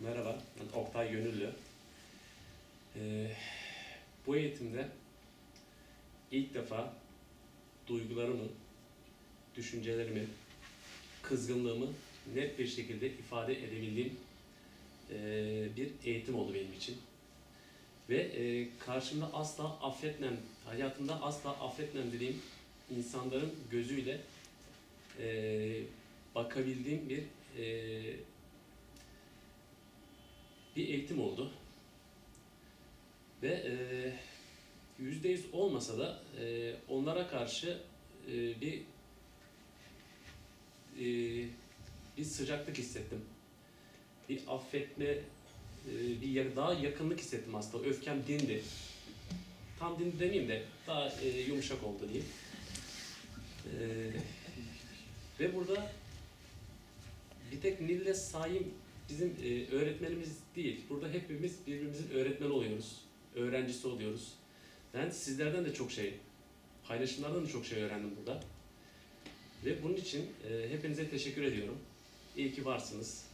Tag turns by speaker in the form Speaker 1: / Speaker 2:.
Speaker 1: Merhaba, ben Oktay Gönüllü. Ee, bu eğitimde ilk defa duygularımı, düşüncelerimi, kızgınlığımı net bir şekilde ifade edebildiğim ee, bir eğitim oldu benim için. Ve ee, karşımda asla affetmem, hayatımda asla affetmem dediğim insanların gözüyle ee, bakabildiğim bir ee, bir eğitim oldu. Ve e, yüzde yüz olmasa da e, onlara karşı e, bir e, bir sıcaklık hissettim. Bir affetme, e, bir daha yakınlık hissettim aslında. Öfkem dindi. Tam dindi demeyeyim de daha e, yumuşak oldu diyeyim. E, ve burada bir tek Nil'le Saim bizim e, öğretmenimiz değil. Burada hepimiz birbirimizin öğretmeni oluyoruz. Öğrencisi oluyoruz. Ben sizlerden de çok şey, paylaşımlardan da çok şey öğrendim burada. Ve bunun için e, hepinize teşekkür ediyorum. İyi ki varsınız.